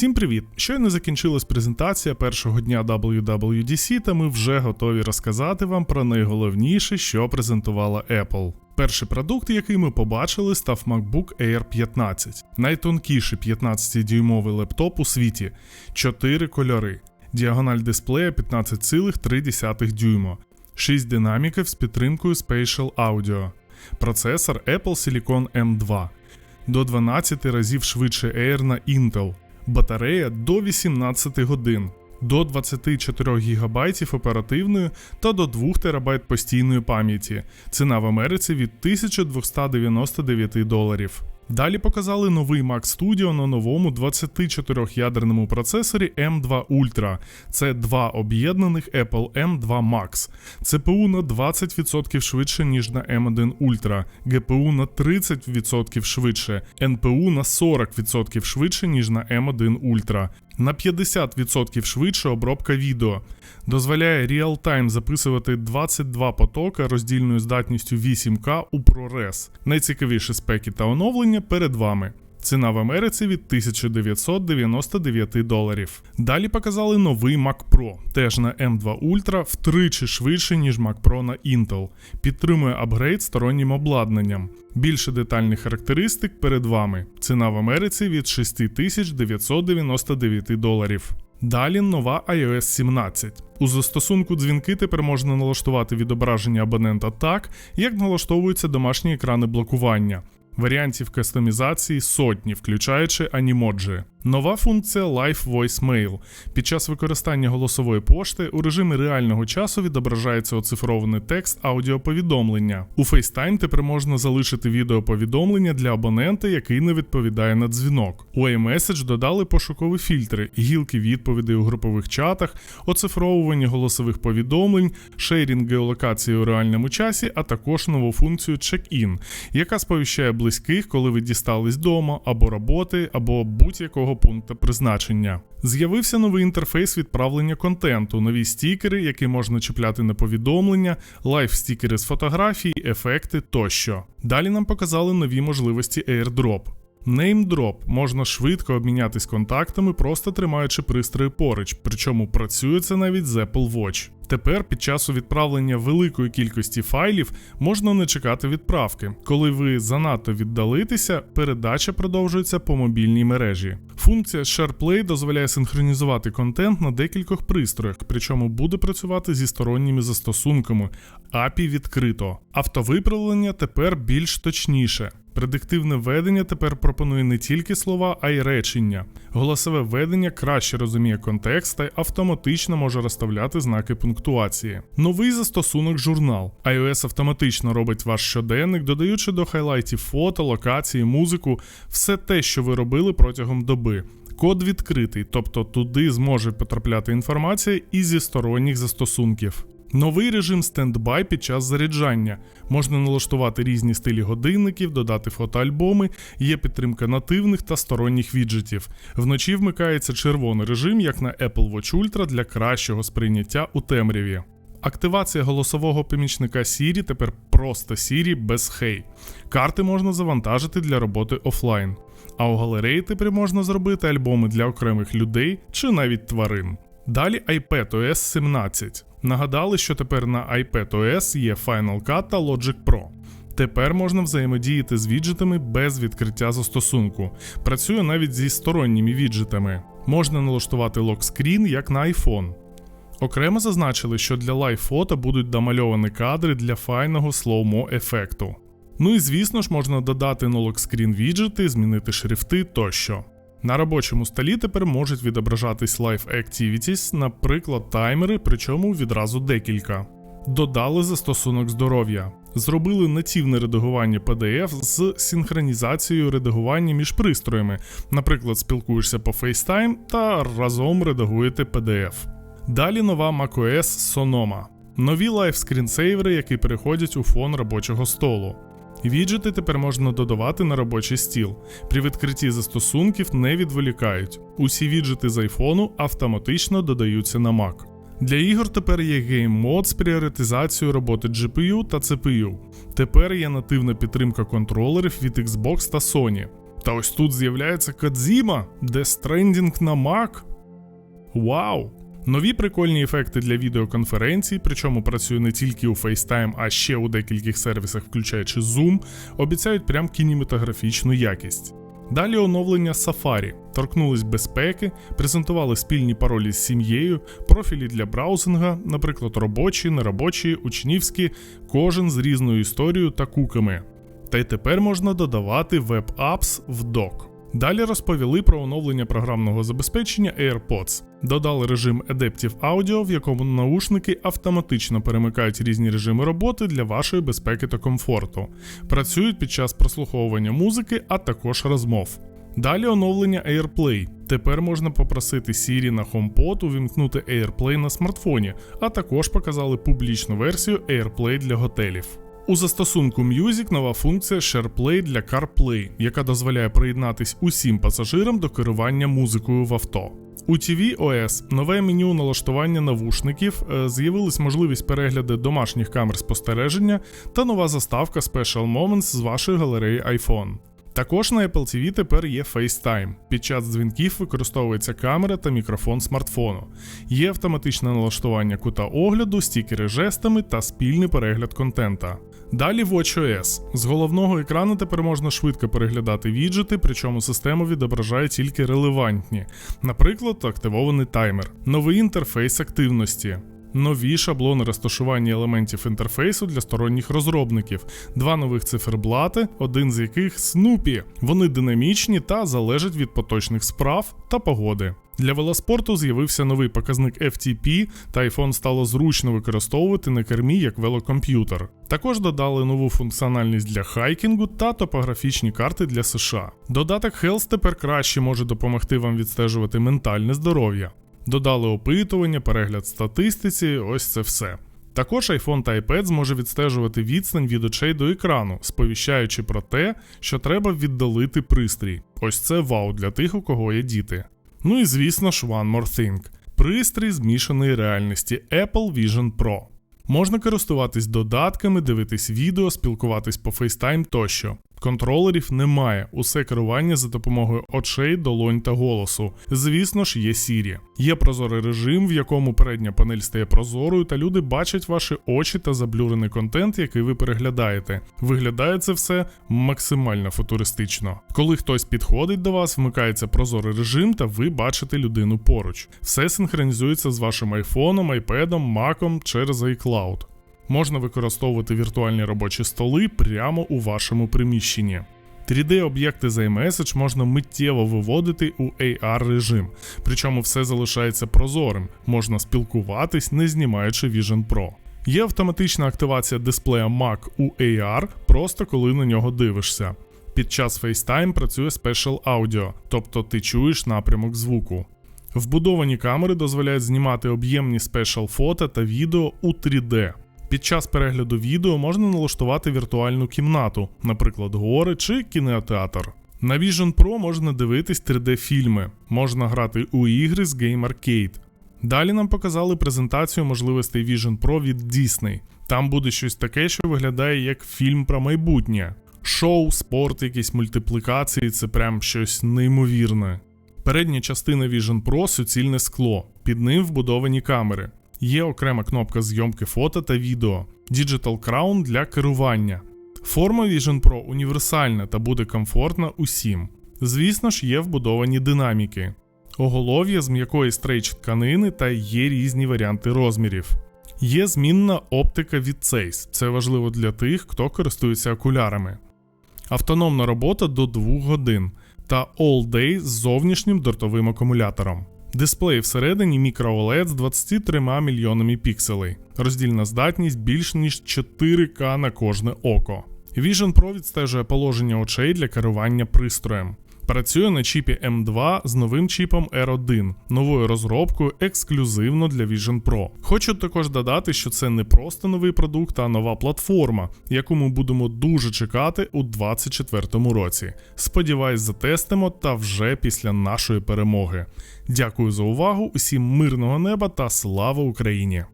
Усім привіт! Щойно закінчилась презентація першого дня WWDC, та ми вже готові розказати вам про найголовніше, що презентувала Apple. Перший продукт, який ми побачили, став MacBook Air 15, найтонкіший 15-дюймовий лептоп у світі, 4 кольори, діагональ дисплея 15,3 дюйма, 6 динаміків з підтримкою Spatial Audio, процесор Apple Silicon M2, до 12 разів швидше Air на Intel, батарея до 18 годин, до 24 ГБ оперативної та до 2 ТБ постійної пам'яті. Ціна в Америці від 1299 доларів. Далі показали новий Mac Studio на новому 24-ядерному процесорі M2 Ultra. Це два об'єднаних Apple M2 Max. ЦПУ на 20% швидше, ніж на M1 Ultra, GPU на 30% швидше, NPU на 40% швидше, ніж на M1 Ultra. На 50% швидше обробка відео. Дозволяє реал-тайм записувати 22 потока роздільною здатністю 8К у ProRes. Найцікавіші спеки та оновлення перед вами. Ціна в Америці від 1999 доларів. Далі показали новий Mac Pro, теж на M2 Ultra втричі швидше, ніж Mac Pro на Intel. Підтримує апгрейд стороннім обладнанням. Більше детальних характеристик перед вами. Ціна в Америці від 6999 доларів. Далі нова iOS 17. У застосунку дзвінки тепер можна налаштувати відображення абонента так, як налаштовуються домашні екрани блокування. Варіантів кастомізації сотні, включаючи анімоджі. Нова функція Live Voice Mail. Під час використання голосової пошти у режимі реального часу відображається оцифрований текст аудіоповідомлення. У FaceTime тепер можна залишити відеоповідомлення для абонента, який не відповідає на дзвінок. У iMessage додали пошукові фільтри, гілки відповідей у групових чатах, оцифровування голосових повідомлень, шейрінг геолокації у реальному часі, а також нову функцію Check-in, яка сповіщає близьких, коли ви дістались дома або роботи, або будь-якого пункту призначення. З'явився новий інтерфейс відправлення контенту, нові стікери, які можна чіпляти на повідомлення, лайф-стікери з фотографій, ефекти тощо. Далі нам показали нові можливості AirDrop. NameDrop можна швидко обмінятись контактами, просто тримаючи пристрої поруч, причому працює це навіть з Apple Watch. Тепер під час відправлення великої кількості файлів можна не чекати відправки. Коли ви занадто віддалитеся, передача продовжується по мобільній мережі. Функція SharePlay дозволяє синхронізувати контент на декількох пристроях, причому буде працювати зі сторонніми застосунками. API відкрито. Автовиправлення тепер більш точніше. Предиктивне ведення тепер пропонує не тільки слова, а й речення. Голосове ведення краще розуміє контекст та й автоматично може розставляти знаки пунктуації. Новий застосунок журнал. iOS автоматично робить ваш щоденник, додаючи до хайлайтів фото, локації, музику, все те, що ви робили протягом доби. Код відкритий, тобто туди зможе потрапляти інформація і зі сторонніх застосунків. Новий режим стендбай під час заряджання. Можна налаштувати різні стилі годинників, додати фотоальбоми, є підтримка нативних та сторонніх віджитів. Вночі вмикається червоний режим, як на Apple Watch Ultra для кращого сприйняття у темряві. Активація голосового помічника Siri тепер просто Siri без хей. Карти можна завантажити для роботи офлайн. А у галереї тепер можна зробити альбоми для окремих людей чи навіть тварин. Далі iPadOS 17. Нагадали, що тепер на iPadOS є Final Cut та Logic Pro. Тепер можна взаємодіяти з віджитами без відкриття застосунку. Працює навіть зі сторонніми віджитами. Можна налаштувати локскрін як на iPhone. Окремо зазначили, що для лайв-фото будуть домальовані кадри для файного слоумо ефекту. Ну і звісно ж можна додати на локскрін віджити, змінити шрифти тощо. На робочому столі тепер можуть відображатись Live Activities, наприклад, таймери, причому відразу декілька. Додали застосунок здоров'я. Зробили нативне редагування PDF з синхронізацією редагування між пристроями. Наприклад, спілкуєшся по FaceTime та разом редагуєте PDF. Далі нова macOS Sonoma. Нові лайф-скрінсейвери, які переходять у фон робочого столу. Віджити тепер можна додавати на робочий стіл. При відкритті застосунків не відволікають. Усі віджити з айфону автоматично додаються на Mac. Для ігор тепер є Mode з пріоритизацією роботи GPU та CPU. Тепер є нативна підтримка контролерів від Xbox та Sony. Та ось тут з'являється Кадзіма, де стрендінг на Mac. Вау! Нові прикольні ефекти для відеоконференцій, причому працює не тільки у FaceTime, а ще у декількох сервісах, включаючи Zoom, обіцяють прям кінематографічну якість. Далі оновлення Safari, торкнулись безпеки, презентували спільні паролі з сім'єю, профілі для браузинга, наприклад, робочі, неробочі, учнівські, кожен з різною історією та куками. Та й тепер можна додавати веб-апс в док. Далі розповіли про оновлення програмного забезпечення AirPods. Додали режим Adaptive Audio, в якому наушники автоматично перемикають різні режими роботи для вашої безпеки та комфорту. Працюють під час прослуховування музики, а також розмов. Далі оновлення AirPlay. Тепер можна попросити Siri на HomePod увімкнути AirPlay на смартфоні, а також показали публічну версію AirPlay для готелів. У застосунку Music нова функція SharePlay для CarPlay, яка дозволяє приєднатись усім пасажирам до керування музикою в авто. У TVOS нове меню налаштування навушників, е, з'явилась можливість перегляду домашніх камер спостереження та нова заставка Special Moments з вашої галереї iPhone. Також на Apple TV тепер є FaceTime. Під час дзвінків використовується камера та мікрофон смартфону. Є автоматичне налаштування кута огляду, стікери жестами та спільний перегляд контента. Далі WatchOS. З головного екрану тепер можна швидко переглядати віджити, причому система відображає тільки релевантні, наприклад, активований таймер, новий інтерфейс активності. Нові шаблони розташування елементів інтерфейсу для сторонніх розробників, два нових циферблати, один з яких Snoopy. Вони динамічні та залежать від поточних справ та погоди. Для велоспорту з'явився новий показник FTP, та iPhone стало зручно використовувати на кермі як велокомп'ютер. Також додали нову функціональність для хайкінгу та топографічні карти для США. Додаток Health тепер краще може допомогти вам відстежувати ментальне здоров'я. Додали опитування, перегляд статистиці, ось це все. Також iPhone та iPad зможе відстежувати відстань від очей до екрану, сповіщаючи про те, що треба віддалити пристрій. Ось це вау для тих, у кого є діти. Ну і звісно ж, One More Thing. Пристрій змішаної реальності Apple Vision Pro. Можна користуватись додатками, дивитись відео, спілкуватись по FaceTime тощо. Контролерів немає, усе керування за допомогою очей, долонь та голосу. Звісно ж, є Siri. Є прозорий режим, в якому передня панель стає прозорою, та люди бачать ваші очі та заблюрений контент, який ви переглядаєте. Виглядає це все максимально футуристично. Коли хтось підходить до вас, вмикається прозорий режим, та ви бачите людину поруч. Все синхронізується з вашим айфоном, айпедом, маком через iCloud можна використовувати віртуальні робочі столи прямо у вашому приміщенні. 3D-об'єкти з iMessage можна миттєво виводити у AR режим, причому все залишається прозорим, можна спілкуватись, не знімаючи Vision Pro. Є автоматична активація дисплея Mac у AR, просто коли на нього дивишся. Під час FaceTime працює Special Audio, тобто ти чуєш напрямок звуку. Вбудовані камери дозволяють знімати об'ємні спешл фото та відео у 3D. Під час перегляду відео можна налаштувати віртуальну кімнату, наприклад, гори чи кінотеатр. На Vision Pro можна дивитись 3D-фільми, можна грати у ігри з Game Arcade. Далі нам показали презентацію можливостей Vision Pro від Disney. Там буде щось таке, що виглядає як фільм про майбутнє. Шоу, спорт, якісь мультиплікації це прям щось неймовірне. Передня частина Vision Pro суцільне скло, під ним вбудовані камери. Є окрема кнопка зйомки фото та відео, Digital Crown для керування. Форма Vision Pro універсальна та буде комфортна усім. Звісно ж, є вбудовані динаміки, оголов'я з м'якої стрейч тканини та є різні варіанти розмірів. Є змінна оптика від Zeiss, це важливо для тих, хто користується окулярами. Автономна робота до 2 годин та All Day з зовнішнім дортовим акумулятором. Дисплей всередині мікро-OLED з 23 мільйонами пікселей. Роздільна здатність більш ніж 4К на кожне око. Vision Pro відстежує положення очей для керування пристроєм. Працює на чіпі M2 з новим чіпом R1, новою розробкою ексклюзивно для Vision Pro. Хочу також додати, що це не просто новий продукт, а нова платформа, яку ми будемо дуже чекати у 2024 році. Сподіваюсь, затестимо та вже після нашої перемоги. Дякую за увагу, усім мирного неба та слава Україні!